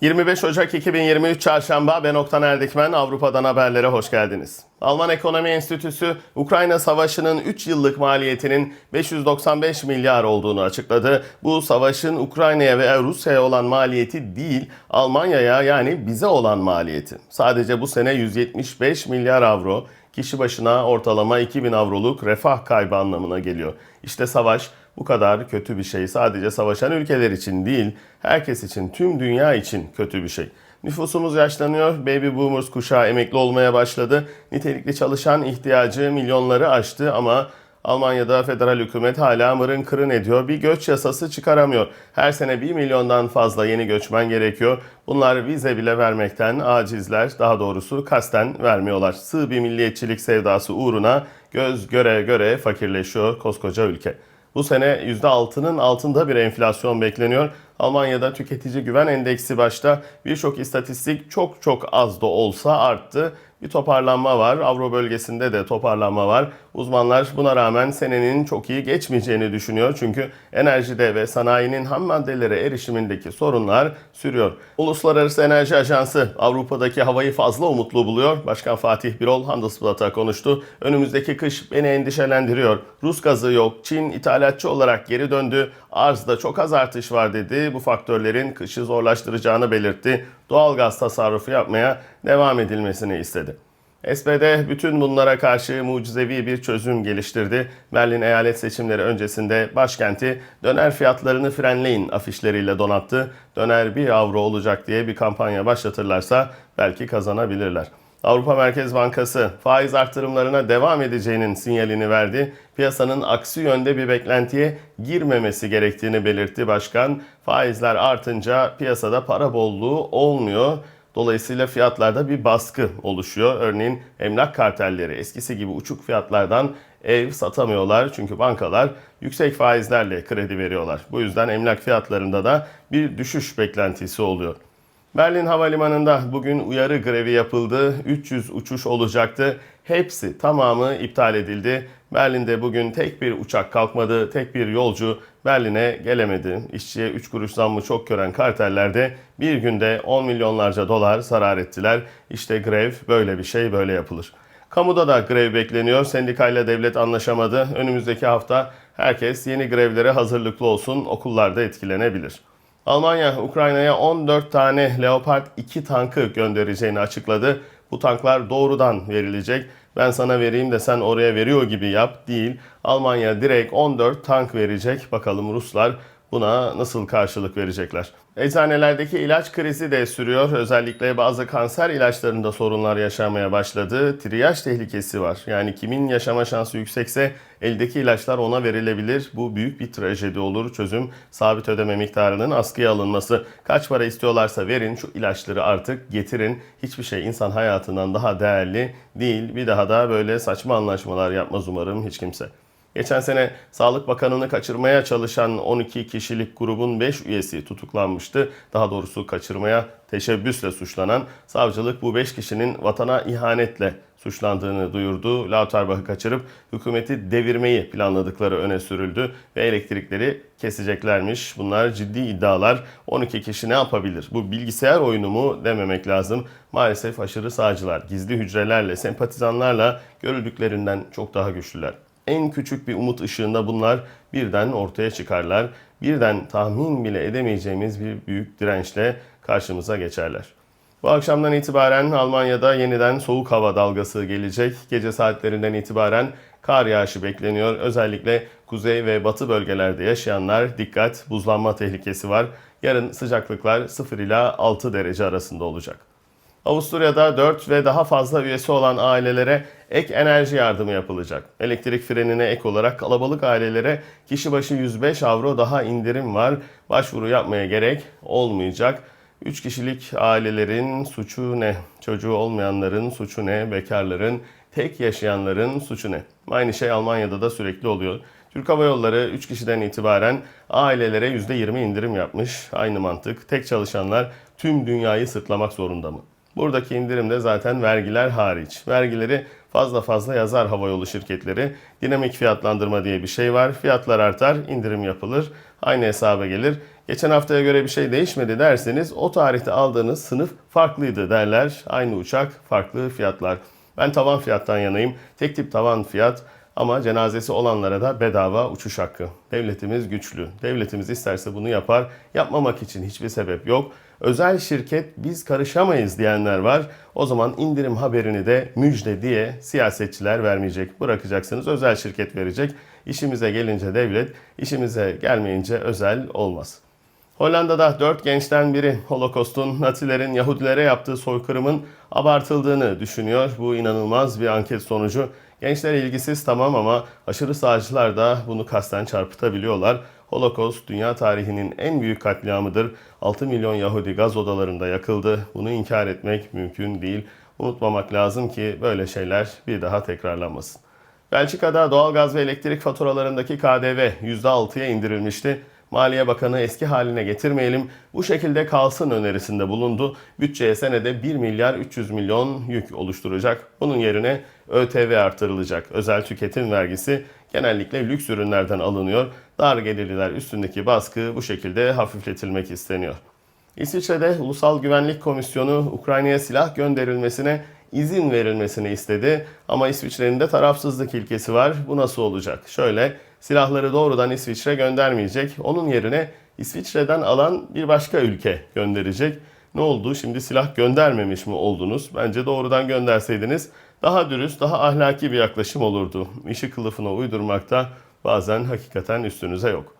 25 Ocak 2023 Çarşamba ben Oktan Erdikmen Avrupa'dan haberlere hoş geldiniz. Alman Ekonomi Enstitüsü Ukrayna Savaşı'nın 3 yıllık maliyetinin 595 milyar olduğunu açıkladı. Bu savaşın Ukrayna'ya ve Rusya'ya olan maliyeti değil, Almanya'ya yani bize olan maliyeti. Sadece bu sene 175 milyar avro, kişi başına ortalama 2000 avroluk refah kaybı anlamına geliyor. İşte savaş bu kadar kötü bir şey. Sadece savaşan ülkeler için değil, herkes için, tüm dünya için kötü bir şey. Nüfusumuz yaşlanıyor, baby boomers kuşağı emekli olmaya başladı. Nitelikli çalışan ihtiyacı milyonları aştı ama Almanya'da federal hükümet hala mırın kırın ediyor. Bir göç yasası çıkaramıyor. Her sene 1 milyondan fazla yeni göçmen gerekiyor. Bunlar vize bile vermekten acizler. Daha doğrusu kasten vermiyorlar. Sığ bir milliyetçilik sevdası uğruna göz göre göre fakirleşiyor koskoca ülke. Bu sene %6'nın altında bir enflasyon bekleniyor. Almanya'da tüketici güven endeksi başta birçok istatistik çok çok az da olsa arttı. Bir toparlanma var. Avro bölgesinde de toparlanma var. Uzmanlar buna rağmen senenin çok iyi geçmeyeceğini düşünüyor. Çünkü enerjide ve sanayinin ham maddelere erişimindeki sorunlar sürüyor. Uluslararası Enerji Ajansı Avrupa'daki havayı fazla umutlu buluyor. Başkan Fatih Birol Handelsblatt'a konuştu. Önümüzdeki kış beni endişelendiriyor. Rus gazı yok. Çin ithalatçı olarak geri döndü. Arzda çok az artış var dedi. Bu faktörlerin kışı zorlaştıracağını belirtti. Doğal gaz tasarrufu yapmaya devam edilmesini istedi. SPD bütün bunlara karşı mucizevi bir çözüm geliştirdi. Berlin eyalet seçimleri öncesinde başkenti döner fiyatlarını frenleyin afişleriyle donattı. Döner 1 avro olacak diye bir kampanya başlatırlarsa belki kazanabilirler. Avrupa Merkez Bankası faiz artırımlarına devam edeceğinin sinyalini verdi. Piyasanın aksi yönde bir beklentiye girmemesi gerektiğini belirtti başkan. Faizler artınca piyasada para bolluğu olmuyor. Dolayısıyla fiyatlarda bir baskı oluşuyor. Örneğin emlak kartelleri eskisi gibi uçuk fiyatlardan ev satamıyorlar. Çünkü bankalar yüksek faizlerle kredi veriyorlar. Bu yüzden emlak fiyatlarında da bir düşüş beklentisi oluyor. Berlin Havalimanı'nda bugün uyarı grevi yapıldı. 300 uçuş olacaktı. Hepsi tamamı iptal edildi. Berlin'de bugün tek bir uçak kalkmadı, tek bir yolcu Berlin'e gelemedi. İşçiye 3 kuruş zammı çok gören kartellerde bir günde 10 milyonlarca dolar zarar ettiler. İşte grev böyle bir şey böyle yapılır. Kamuda da grev bekleniyor. Sendikayla devlet anlaşamadı. Önümüzdeki hafta herkes yeni grevlere hazırlıklı olsun. Okullarda etkilenebilir. Almanya, Ukrayna'ya 14 tane Leopard 2 tankı göndereceğini açıkladı. Bu tanklar doğrudan verilecek. Ben sana vereyim de sen oraya veriyor gibi yap değil. Almanya direkt 14 tank verecek. Bakalım Ruslar buna nasıl karşılık verecekler? Eczanelerdeki ilaç krizi de sürüyor. Özellikle bazı kanser ilaçlarında sorunlar yaşamaya başladı. Triyaj tehlikesi var. Yani kimin yaşama şansı yüksekse eldeki ilaçlar ona verilebilir. Bu büyük bir trajedi olur. Çözüm sabit ödeme miktarının askıya alınması. Kaç para istiyorlarsa verin şu ilaçları artık getirin. Hiçbir şey insan hayatından daha değerli değil. Bir daha da böyle saçma anlaşmalar yapmaz umarım hiç kimse. Geçen sene Sağlık Bakanı'nı kaçırmaya çalışan 12 kişilik grubun 5 üyesi tutuklanmıştı. Daha doğrusu kaçırmaya teşebbüsle suçlanan savcılık bu 5 kişinin vatana ihanetle suçlandığını duyurdu. Lauterbach'ı kaçırıp hükümeti devirmeyi planladıkları öne sürüldü ve elektrikleri keseceklermiş. Bunlar ciddi iddialar. 12 kişi ne yapabilir? Bu bilgisayar oyunu mu dememek lazım. Maalesef aşırı sağcılar gizli hücrelerle, sempatizanlarla görüldüklerinden çok daha güçlüler en küçük bir umut ışığında bunlar birden ortaya çıkarlar. Birden tahmin bile edemeyeceğimiz bir büyük dirençle karşımıza geçerler. Bu akşamdan itibaren Almanya'da yeniden soğuk hava dalgası gelecek. Gece saatlerinden itibaren kar yağışı bekleniyor. Özellikle kuzey ve batı bölgelerde yaşayanlar dikkat, buzlanma tehlikesi var. Yarın sıcaklıklar 0 ila 6 derece arasında olacak. Avusturya'da 4 ve daha fazla üyesi olan ailelere ek enerji yardımı yapılacak. Elektrik frenine ek olarak kalabalık ailelere kişi başı 105 avro daha indirim var. Başvuru yapmaya gerek olmayacak. 3 kişilik ailelerin suçu ne? Çocuğu olmayanların suçu ne? Bekarların, tek yaşayanların suçu ne? Aynı şey Almanya'da da sürekli oluyor. Türk Hava Yolları 3 kişiden itibaren ailelere %20 indirim yapmış. Aynı mantık. Tek çalışanlar tüm dünyayı sırtlamak zorunda mı? Buradaki indirimde zaten vergiler hariç. Vergileri fazla fazla yazar havayolu şirketleri. Dinamik fiyatlandırma diye bir şey var. Fiyatlar artar, indirim yapılır. Aynı hesaba gelir. Geçen haftaya göre bir şey değişmedi derseniz o tarihte aldığınız sınıf farklıydı derler. Aynı uçak, farklı fiyatlar. Ben tavan fiyattan yanayım. Tek tip tavan fiyat ama cenazesi olanlara da bedava uçuş hakkı. Devletimiz güçlü. Devletimiz isterse bunu yapar. Yapmamak için hiçbir sebep yok. Özel şirket biz karışamayız diyenler var. O zaman indirim haberini de müjde diye siyasetçiler vermeyecek. Bırakacaksınız özel şirket verecek. İşimize gelince devlet, işimize gelmeyince özel olmaz. Hollanda'da dört gençten biri Holokost'un Nazilerin Yahudilere yaptığı soykırımın abartıldığını düşünüyor. Bu inanılmaz bir anket sonucu. Gençler ilgisiz tamam ama aşırı sağcılar da bunu kasten çarpıtabiliyorlar. Holokost dünya tarihinin en büyük katliamıdır. 6 milyon Yahudi gaz odalarında yakıldı. Bunu inkar etmek mümkün değil. Unutmamak lazım ki böyle şeyler bir daha tekrarlanmasın. Belçika'da doğalgaz ve elektrik faturalarındaki KDV %6'ya indirilmişti. Maliye Bakanı eski haline getirmeyelim, bu şekilde kalsın önerisinde bulundu. Bütçeye senede 1 milyar 300 milyon yük oluşturacak. Bunun yerine ÖTV artırılacak. Özel tüketim vergisi genellikle lüks ürünlerden alınıyor. Dar gelirliler üstündeki baskı bu şekilde hafifletilmek isteniyor. İsviçre'de Ulusal Güvenlik Komisyonu Ukrayna'ya silah gönderilmesine izin verilmesini istedi. Ama İsviçre'nin de tarafsızlık ilkesi var. Bu nasıl olacak? Şöyle, silahları doğrudan İsviçre göndermeyecek. Onun yerine İsviçre'den alan bir başka ülke gönderecek. Ne oldu? Şimdi silah göndermemiş mi oldunuz? Bence doğrudan gönderseydiniz daha dürüst, daha ahlaki bir yaklaşım olurdu. İşi kılıfına uydurmakta bazen hakikaten üstünüze yok.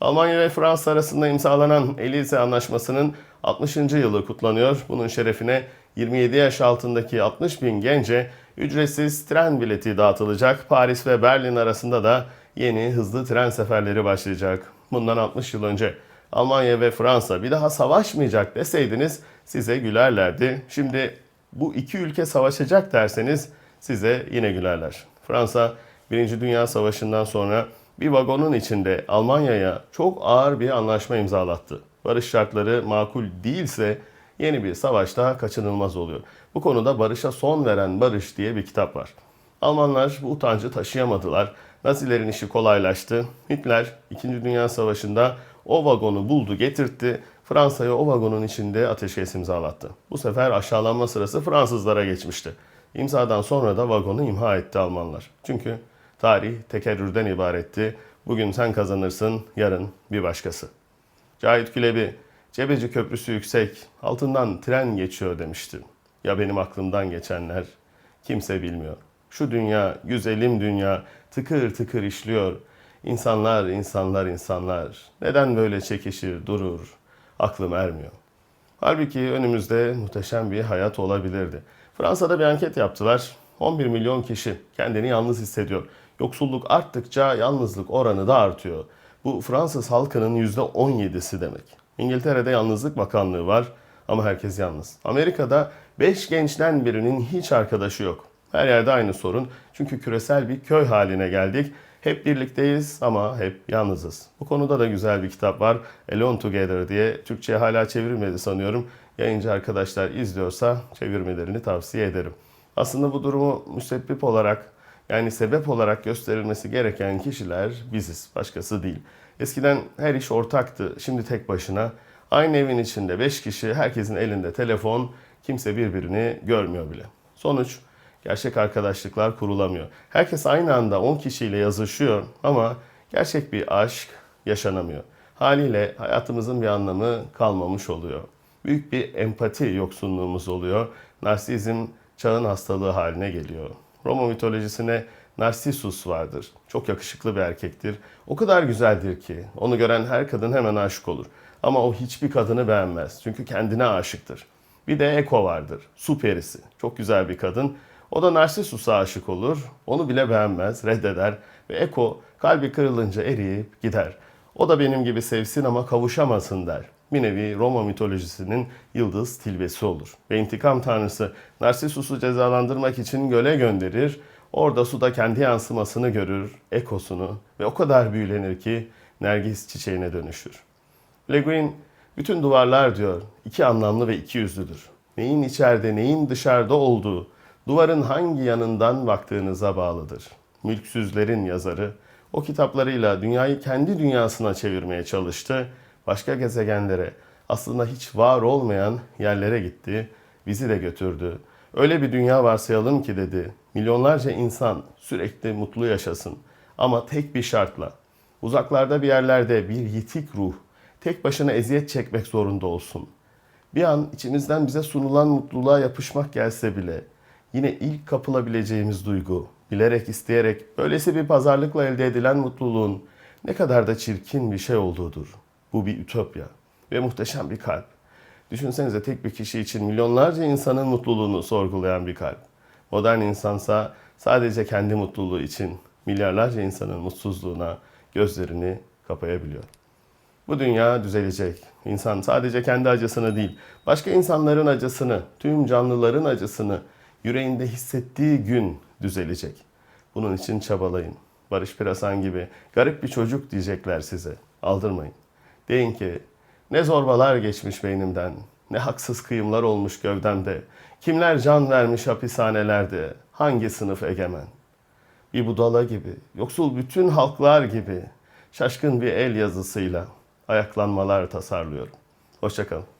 Almanya ve Fransa arasında imzalanan Elize Anlaşması'nın 60. yılı kutlanıyor. Bunun şerefine 27 yaş altındaki 60 bin gence ücretsiz tren bileti dağıtılacak. Paris ve Berlin arasında da yeni hızlı tren seferleri başlayacak. Bundan 60 yıl önce Almanya ve Fransa bir daha savaşmayacak deseydiniz size gülerlerdi. Şimdi bu iki ülke savaşacak derseniz size yine gülerler. Fransa 1. Dünya Savaşı'ndan sonra bir vagonun içinde Almanya'ya çok ağır bir anlaşma imzalattı. Barış şartları makul değilse yeni bir savaş daha kaçınılmaz oluyor. Bu konuda barışa son veren Barış diye bir kitap var. Almanlar bu utancı taşıyamadılar. Nazilerin işi kolaylaştı. Hitler 2. Dünya Savaşı'nda o vagonu buldu getirtti. Fransa'ya o vagonun içinde ateşkes imzalattı. Bu sefer aşağılanma sırası Fransızlara geçmişti. İmzadan sonra da vagonu imha etti Almanlar. Çünkü tarih tekerrürden ibaretti. Bugün sen kazanırsın, yarın bir başkası. Cahit Külebi, Cebeci Köprüsü yüksek, altından tren geçiyor demişti. Ya benim aklımdan geçenler? Kimse bilmiyor. Şu dünya, güzelim dünya tıkır tıkır işliyor. İnsanlar, insanlar, insanlar. Neden böyle çekişir, durur? Aklım ermiyor. Halbuki önümüzde muhteşem bir hayat olabilirdi. Fransa'da bir anket yaptılar. 11 milyon kişi kendini yalnız hissediyor. Yoksulluk arttıkça yalnızlık oranı da artıyor. Bu Fransız halkının %17'si demek. İngiltere'de yalnızlık bakanlığı var ama herkes yalnız. Amerika'da 5 gençten birinin hiç arkadaşı yok. Her yerde aynı sorun. Çünkü küresel bir köy haline geldik. Hep birlikteyiz ama hep yalnızız. Bu konuda da güzel bir kitap var. Alone Together diye. Türkçe'ye hala çevrilmedi sanıyorum. Yayıncı arkadaşlar izliyorsa çevirmelerini tavsiye ederim. Aslında bu durumu müsebbip olarak yani sebep olarak gösterilmesi gereken kişiler biziz, başkası değil. Eskiden her iş ortaktı, şimdi tek başına. Aynı evin içinde 5 kişi, herkesin elinde telefon, kimse birbirini görmüyor bile. Sonuç, gerçek arkadaşlıklar kurulamıyor. Herkes aynı anda 10 kişiyle yazışıyor ama gerçek bir aşk yaşanamıyor. Haliyle hayatımızın bir anlamı kalmamış oluyor. Büyük bir empati yoksunluğumuz oluyor. Narsizm çağın hastalığı haline geliyor. Roma mitolojisine Narsisus vardır. Çok yakışıklı bir erkektir. O kadar güzeldir ki onu gören her kadın hemen aşık olur. Ama o hiçbir kadını beğenmez. Çünkü kendine aşıktır. Bir de Eko vardır. Su perisi. Çok güzel bir kadın. O da Narsisus'a aşık olur. Onu bile beğenmez, reddeder. Ve Eko kalbi kırılınca eriyip gider. O da benim gibi sevsin ama kavuşamasın der. Bir nevi Roma mitolojisinin yıldız tilbesi olur. Ve intikam tanrısı Narsisus'u cezalandırmak için göle gönderir. Orada suda kendi yansımasını görür, ekosunu ve o kadar büyülenir ki Nergis çiçeğine dönüşür. Le Guin, bütün duvarlar diyor, iki anlamlı ve iki yüzlüdür. Neyin içeride, neyin dışarıda olduğu, duvarın hangi yanından baktığınıza bağlıdır. Mülksüzlerin yazarı, o kitaplarıyla dünyayı kendi dünyasına çevirmeye çalıştı. Başka gezegenlere, aslında hiç var olmayan yerlere gitti, bizi de götürdü. Öyle bir dünya varsayalım ki dedi, milyonlarca insan sürekli mutlu yaşasın. Ama tek bir şartla, uzaklarda bir yerlerde bir yitik ruh, tek başına eziyet çekmek zorunda olsun. Bir an içimizden bize sunulan mutluluğa yapışmak gelse bile yine ilk kapılabileceğimiz duygu, bilerek isteyerek böylesi bir pazarlıkla elde edilen mutluluğun ne kadar da çirkin bir şey olduğudur. Bu bir ütopya ve muhteşem bir kalp. Düşünsenize tek bir kişi için milyonlarca insanın mutluluğunu sorgulayan bir kalp. Modern insansa sadece kendi mutluluğu için milyarlarca insanın mutsuzluğuna gözlerini kapayabiliyor. Bu dünya düzelecek. İnsan sadece kendi acısını değil, başka insanların acısını, tüm canlıların acısını yüreğinde hissettiği gün düzelecek. Bunun için çabalayın. Barış Pirasan gibi garip bir çocuk diyecekler size. Aldırmayın. Deyin ki ne zorbalar geçmiş beynimden, ne haksız kıyımlar olmuş gövdemde, kimler can vermiş hapishanelerde, hangi sınıf egemen? Bir budala gibi, yoksul bütün halklar gibi, şaşkın bir el yazısıyla ayaklanmalar tasarlıyorum. Hoşçakalın.